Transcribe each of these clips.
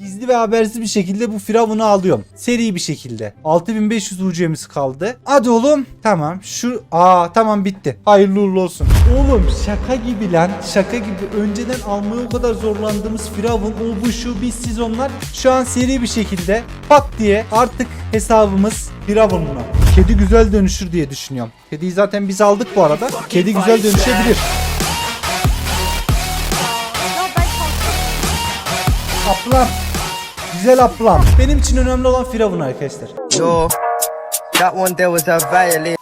gizli ve habersiz bir şekilde bu firavunu alıyorum. Seri bir şekilde. 6500 ucuyemiz kaldı. Hadi oğlum. Tamam. Şu aa tamam bitti. Hayırlı uğurlu olsun. Oğlum şaka gibi lan. Şaka gibi. Önceden almaya o kadar zorlandığımız firavun o bu şu biz siz onlar şu an seri bir şekilde pat diye artık hesabımız firavunla. Kedi güzel dönüşür diye düşünüyorum. Kediyi zaten biz aldık bu arada. Kedi güzel dönüşebilir. Aplam. Güzel aplam. Benim için önemli olan Firavun arkadaşlar. Yo, that one there was a violin.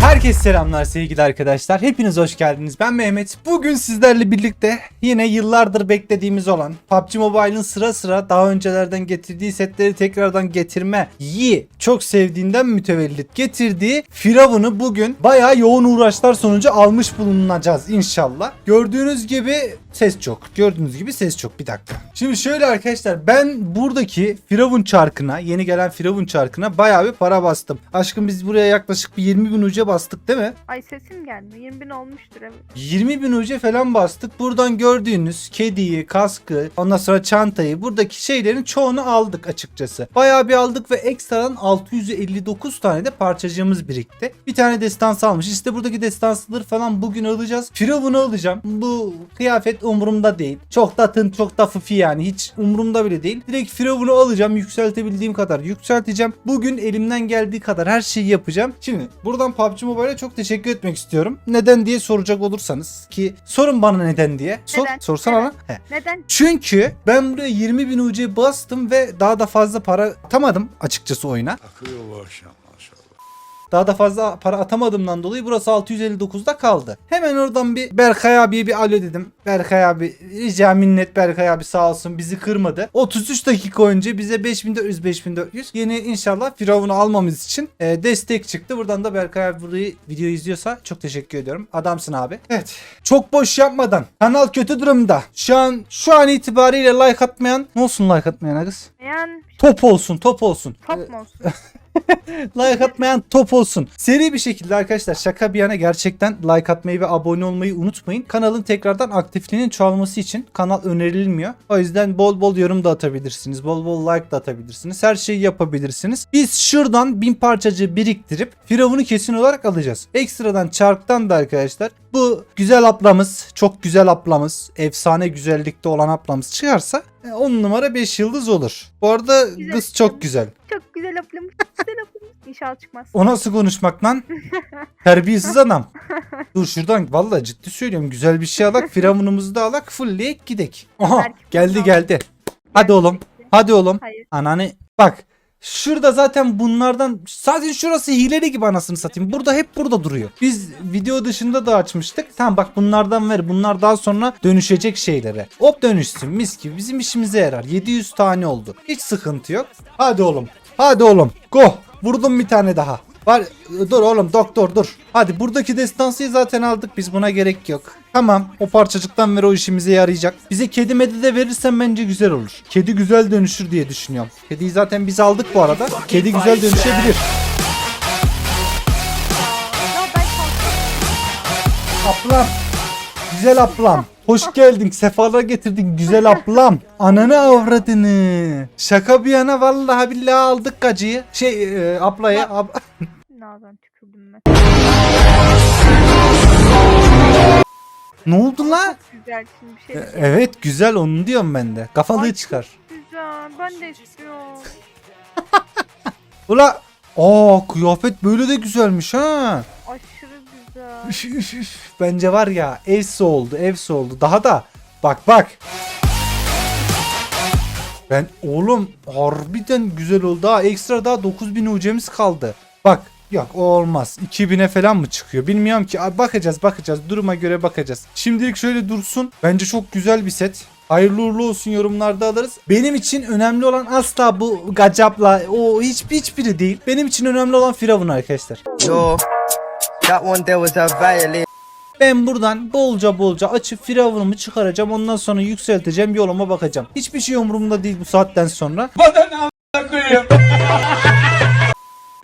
Herkese selamlar sevgili arkadaşlar. Hepiniz hoş geldiniz. Ben Mehmet. Bugün sizlerle birlikte yine yıllardır beklediğimiz olan PUBG Mobile'ın sıra sıra daha öncelerden getirdiği setleri tekrardan getirme yi çok sevdiğinden mütevellit getirdiği Firavun'u bugün bayağı yoğun uğraşlar sonucu almış bulunacağız inşallah. Gördüğünüz gibi ses çok. Gördüğünüz gibi ses çok. Bir dakika. Şimdi şöyle arkadaşlar ben buradaki Firavun çarkına yeni gelen Firavun çarkına bayağı bir para bastım. Aşkım biz buraya yaklaşık bir 20 bin uca bastık değil mi? Ay sesim geldi. 20 bin olmuştur evet. 20 bin uca falan bastık. Buradan gördüğünüz kediyi, kaskı, ondan sonra çantayı, buradaki şeylerin çoğunu aldık açıkçası. Bayağı bir aldık ve ekstradan 659 tane de parçacığımız birikti. Bir tane destansı almış. İşte buradaki destansıları falan bugün alacağız. Firavun'u alacağım. Bu kıyafet umurumda değil. Çok da tın, çok da fıfi yani. Hiç umurumda bile değil. Direkt Firavun'u alacağım. Yükseltebildiğim kadar yükselteceğim. Bugün elimden geldiği kadar her şeyi yapacağım. Şimdi buradan PUBG Mobile'e çok teşekkür etmek istiyorum. Neden diye soracak olursanız ki sorun bana neden diye. Sor, Neden? sorsana Neden? lan. He. Neden? Çünkü ben buraya 20 bin UC bastım ve daha da fazla para atamadım açıkçası oyuna. Akıyor bu akşam. Daha da fazla para atamadığımdan dolayı burası 659'da kaldı. Hemen oradan bir Berkay abiye bir alo dedim. Berkay abi rica minnet Berkay abi sağ olsun bizi kırmadı. 33 dakika önce bize 5400 5400 yeni inşallah Firavun'u almamız için e, destek çıktı. Buradan da Berkay abi burayı video izliyorsa çok teşekkür ediyorum. Adamsın abi. Evet. Çok boş yapmadan kanal kötü durumda. Şu an şu an itibariyle like atmayan ne olsun like atmayan kız? Yani Top olsun top olsun. top mu olsun? Like atmayan top olsun. Seri bir şekilde arkadaşlar şaka bir yana gerçekten like atmayı ve abone olmayı unutmayın. Kanalın tekrardan aktifliğinin çoğalması için kanal önerilmiyor. O yüzden bol bol yorum da atabilirsiniz. Bol bol like da atabilirsiniz. Her şeyi yapabilirsiniz. Biz şuradan bin parçacığı biriktirip Firavun'u kesin olarak alacağız. Ekstradan çarktan da arkadaşlar bu güzel ablamız, çok güzel ablamız, efsane güzellikte olan ablamız çıkarsa 10 numara 5 yıldız olur. Bu arada Güzel. kız çok güzel. Çok güzel aplamış. Güzel aplamış. İnşallah çıkmaz. O nasıl konuşmak lan? Terbiyesiz adam. Dur şuradan vallahi ciddi söylüyorum. Güzel bir şey alak. Firavunumuzu da alak. Fullleyek gidek. Aha Belki geldi geldi. Hadi oğlum. Hadi oğlum. Hayır. Ananı bak. Şurada zaten bunlardan zaten şurası hileli gibi anasını satayım. Burada hep burada duruyor. Biz video dışında da açmıştık. Tamam bak bunlardan ver. Bunlar daha sonra dönüşecek şeylere. Hop dönüşsün mis gibi. Bizim işimize yarar. 700 tane oldu. Hiç sıkıntı yok. Hadi oğlum. Hadi oğlum. Go. Vurdum bir tane daha. Var dur oğlum doktor dur. Hadi buradaki destansıyı zaten aldık biz buna gerek yok. Tamam o parçacıktan ver o işimize yarayacak. Bize kedi medi de verirsen bence güzel olur. Kedi güzel dönüşür diye düşünüyorum. Kediyi zaten biz aldık bu arada. Kedi güzel dönüşebilir. Ablam. Güzel ablam. Hoş geldin. Sefalar getirdin güzel ablam. Ananı avradını. Şaka bir yana vallahi billahi aldık gacıyı. Şey e, ablayı. ab- Nereden tükürdüm ben? ne oldu la? Güzel şimdi bir şey. E, Evet güzel onu diyorum ben de. Kafalığı Ay, çıkar. Güzel. Ben de istiyorum. Ula Aa kıyafet böyle de güzelmiş ha. Üf, üf, üf. Bence var ya evsi oldu evsi oldu. Daha da bak bak. Ben oğlum harbiden güzel oldu ha. Ekstra daha 9000 ucemiz kaldı. Bak yok o olmaz. 2000'e falan mı çıkıyor? Bilmiyorum ki. Bakacağız bakacağız. Duruma göre bakacağız. Şimdilik şöyle dursun. Bence çok güzel bir set. Hayırlı uğurlu olsun yorumlarda alırız. Benim için önemli olan asla bu gacapla o hiçbir hiçbiri değil. Benim için önemli olan Firavun arkadaşlar. Yo, that one there was a violin. Ben buradan bolca bolca açıp firavunumu çıkaracağım. Ondan sonra yükselteceğim. Yoluma bakacağım. Hiçbir şey umurumda değil bu saatten sonra.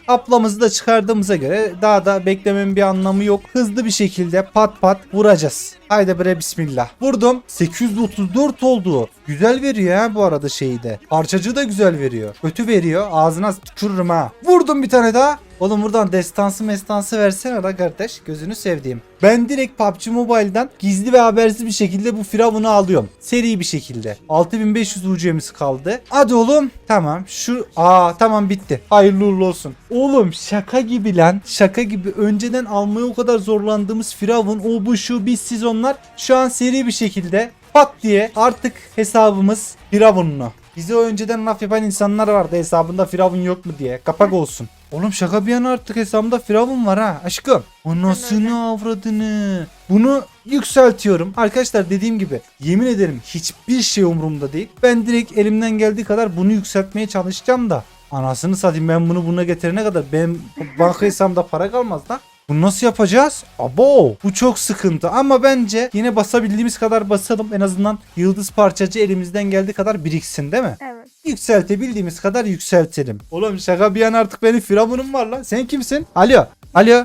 Aplamızı da çıkardığımıza göre daha da beklemenin bir anlamı yok. Hızlı bir şekilde pat pat vuracağız. Haydi bre bismillah. Vurdum. 834 oldu. Güzel veriyor ha bu arada şeyi de. Parçacığı da güzel veriyor. Kötü veriyor. Ağzına tükürürüm ha. Vurdum bir tane daha. Oğlum buradan destansı mestansı versene la kardeş. Gözünü sevdiğim. Ben direkt PUBG Mobile'dan gizli ve habersiz bir şekilde bu firavunu alıyorum. Seri bir şekilde. 6500 UC'miz kaldı. Hadi oğlum. Tamam. Şu aa tamam bitti. Hayırlı uğurlu olsun. Oğlum şaka gibi lan. Şaka gibi. Önceden almaya o kadar zorlandığımız firavun o bu şu biz siz onlar şu an seri bir şekilde pat diye artık hesabımız firavunlu. Bize önceden laf yapan insanlar vardı hesabında firavun yok mu diye. Kapak olsun. Oğlum şaka bir yana artık hesabımda firavun var ha aşkım. Anasını avradını. Bunu yükseltiyorum. Arkadaşlar dediğim gibi yemin ederim hiçbir şey umurumda değil. Ben direkt elimden geldiği kadar bunu yükseltmeye çalışacağım da. Anasını satayım ben bunu buna getirene kadar benim banka hesabımda para kalmaz lan. Bunu nasıl yapacağız? Abo bu çok sıkıntı ama bence yine basabildiğimiz kadar basalım. En azından yıldız parçacı elimizden geldiği kadar biriksin değil mi? Evet. Yükseltebildiğimiz kadar yükseltelim. Oğlum şaka bir yana artık benim firavunum var lan. Sen kimsin? Alo. Alo.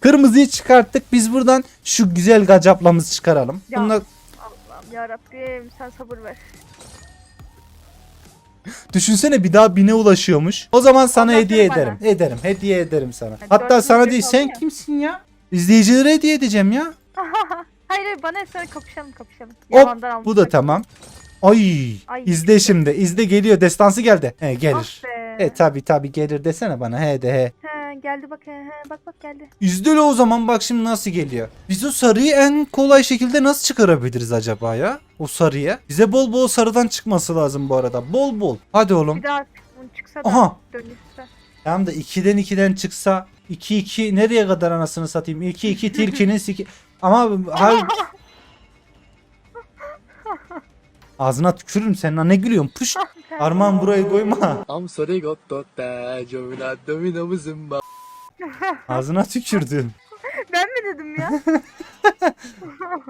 Kırmızıyı çıkarttık. Biz buradan şu güzel gacaplamızı çıkaralım. Ya. Allah'ım yarabbim sen sabır ver. düşünsene bir daha bine ulaşıyormuş. O zaman sana Ondan hediye sonra ederim. Ederim. Hediye ederim sana. Hadi Hatta sana değil sen ya. kimsin ya? İzleyicilere hediye edeceğim ya. hayır hayır bana sonra kapışalım kapışalım. Hop bu da tamam. Ay, Ay. izle şimdi. İzle geliyor. Destansı geldi. He gelir. Ah be. E tabi tabi gelir desene bana. He de he. He, geldi bak he, he, bak bak geldi. İzle o zaman bak şimdi nasıl geliyor. Biz o sarıyı en kolay şekilde nasıl çıkarabiliriz acaba ya? O sarıya. Bize bol bol sarıdan çıkması lazım bu arada. Bol bol. Hadi oğlum. Bir daha çıksa da Aha. dönüşse. Tamam da 2'den 2'den çıksa 2 2 nereye kadar anasını satayım? 2 2 tilkinin siki. Ama hay... Ağzına tükürürüm senin ne gülüyorsun? Pış. Armağan burayı koyma. I'm sorry got to that Jovina domina muzimba Ağzına tükürdüm. Ben mi dedim ya?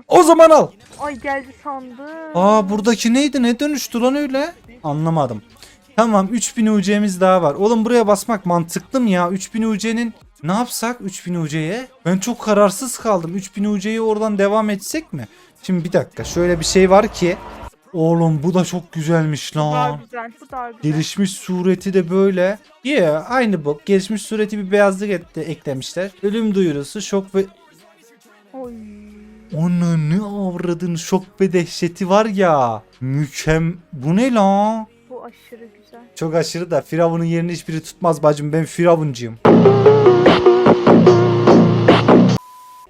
O zaman al. Ay geldi sandım. Aa buradaki neydi? Ne dönüştü lan öyle? Anlamadım. Tamam 3000 UC'miz daha var. Oğlum buraya basmak mantıklı mı ya? 3000 UC'nin ne yapsak 3000 UC'ye? Ben çok kararsız kaldım. 3000 UC'ye oradan devam etsek mi? Şimdi bir dakika şöyle bir şey var ki. Oğlum bu da çok güzelmiş daha lan. güzel. Bu daha güzel. Gelişmiş sureti de böyle. Yeah aynı bu. Gelişmiş sureti bir beyazlık etti, eklemişler. Ölüm duyurusu şok ve Oy. Onun ne avradın şok ve dehşeti var ya. Mükem... Bu ne lan? Bu aşırı güzel. Çok aşırı da Firavun'un yerini hiçbiri tutmaz bacım. Ben Firavuncuyum.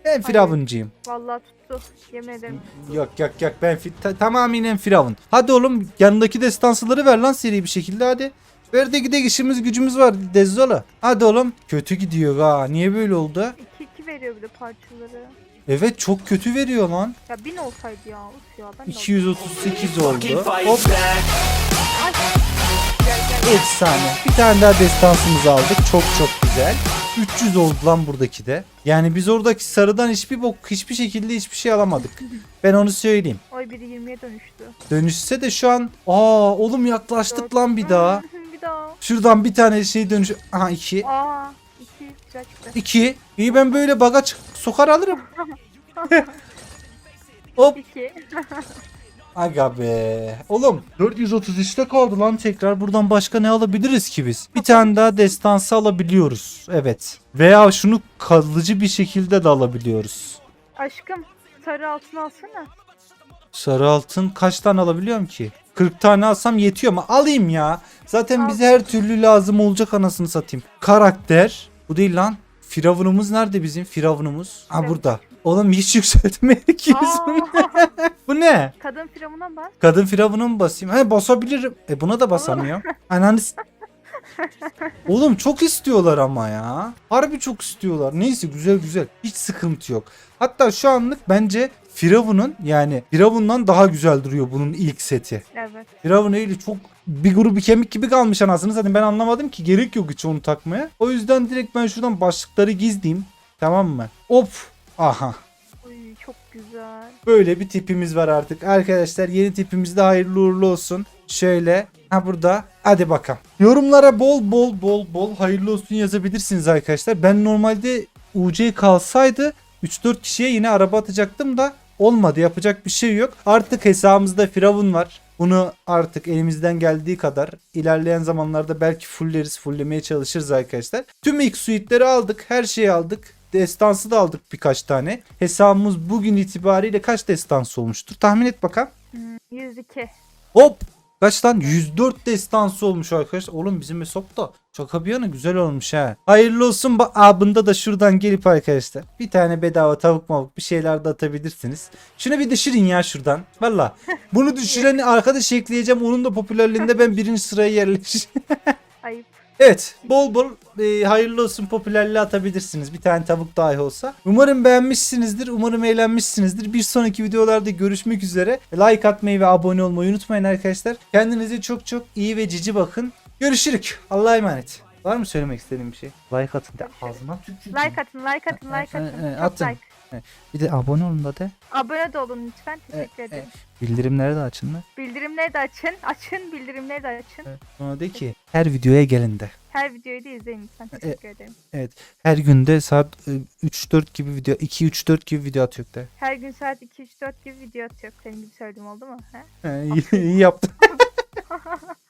Ben Firavuncuyum. Vallahi tuttu. Yemin ederim. Yok yok yok ben fi- ta- tamamen Firavun. Hadi oğlum yanındaki destansıları ver lan seri bir şekilde hadi. Ver de gidek işimiz gücümüz var Dezzola. Hadi oğlum. Kötü gidiyor ha. Niye böyle oldu? 2-2 veriyor bir de parçaları. Evet çok kötü veriyor lan. Ya 1000 olsaydı ya. Uf ya ben de 238 oldu. Hop efsane. Bir tane daha destansımızı aldık. Çok çok güzel. 300 oldu lan buradaki de. Yani biz oradaki sarıdan hiçbir bok hiçbir şekilde hiçbir şey alamadık. Ben onu söyleyeyim. Oy biri 20'ye dönüştü. Dönüşse de şu an aa oğlum yaklaştık lan bir daha. bir daha. Şuradan bir tane şey dönüş. Aha 2. Aa 2 güzel çıktı. 2. İyi ben böyle baga çık- sokar alırım. Hop. 2. Aga be. Oğlum 433'te kaldı lan tekrar. Buradan başka ne alabiliriz ki biz? Bir tane daha destansı alabiliyoruz. Evet. Veya şunu kalıcı bir şekilde de alabiliyoruz. Aşkım sarı altın alsana. Sarı altın kaç tane alabiliyorum ki? 40 tane alsam yetiyor ama alayım ya. Zaten Al. bize her türlü lazım olacak anasını satayım. Karakter. Bu değil lan. Firavunumuz nerede bizim? Firavunumuz. Ha burada. Oğlum hiç yükseltmedik ki biz bunu. Aa, Bu ne? kadın firavuna bak. Kadın firavunu mu basayım? He basabilirim. E buna da basamıyorum. Ananı s- Oğlum çok istiyorlar ama ya. Harbi çok istiyorlar. Neyse güzel güzel. Hiç sıkıntı yok. Hatta şu anlık bence Firavun'un yani Firavun'dan daha güzel duruyor bunun ilk seti. Evet. Firavun öyle çok bir grubu kemik gibi kalmış anasını zaten ben anlamadım ki gerek yok hiç onu takmaya. O yüzden direkt ben şuradan başlıkları gizleyeyim. Tamam mı? Hop. Aha. Oy çok güzel. Böyle bir tipimiz var artık. Arkadaşlar yeni tipimiz de hayırlı uğurlu olsun. Şöyle. Ha burada. Hadi bakalım. Yorumlara bol bol bol bol hayırlı olsun yazabilirsiniz arkadaşlar. Ben normalde UC kalsaydı 3-4 kişiye yine araba atacaktım da olmadı. Yapacak bir şey yok. Artık hesabımızda Firavun var. Bunu artık elimizden geldiği kadar ilerleyen zamanlarda belki fulleriz, fulllemeye çalışırız arkadaşlar. Tüm ilk suite'leri aldık. Her şeyi aldık. Destansı da aldık birkaç tane. Hesabımız bugün itibariyle kaç destansı olmuştur? Tahmin et bakalım. Hmm, 102. Hop! Kaç lan? 104 destansı olmuş arkadaşlar. Oğlum bizim hesap da şaka bir yana güzel olmuş ha. Hayırlı olsun. Bunda da şuradan gelip arkadaşlar. Bir tane bedava tavuk mavuk bir şeyler de atabilirsiniz. Şunu bir düşürün ya şuradan. Valla. Bunu düşüreni arkadaş ekleyeceğim. Onun da popülerliğinde ben birinci sıraya yerleşeceğim. Ayıp. Evet bol bol e, hayırlı olsun popülerliğe atabilirsiniz. Bir tane tavuk dahi olsa. Umarım beğenmişsinizdir. Umarım eğlenmişsinizdir. Bir sonraki videolarda görüşmek üzere. Like atmayı ve abone olmayı unutmayın arkadaşlar. Kendinize çok çok iyi ve cici bakın. Görüşürük. Allah'a emanet. Var mı söylemek istediğim bir şey? Like atın de ağzına. Like atın, like atın, like atın. Çok atın. like. Bir de abone olun da de. Abone de olun lütfen. Teşekkür ederim. Bildirimleri de açın da. Bildirimleri de açın. Açın, bildirimleri de açın. Evet. Sonra de ki her videoya gelin de. Her videoyu da izleyin lütfen. Teşekkür ederim. Her günde saat e, 3-4 gibi video 2-3-4 gibi video atıyor de. Her gün saat 2-3-4 gibi video atıyor. Senin gibi söylediğim oldu mu? He? He, iyi, iyi yaptın.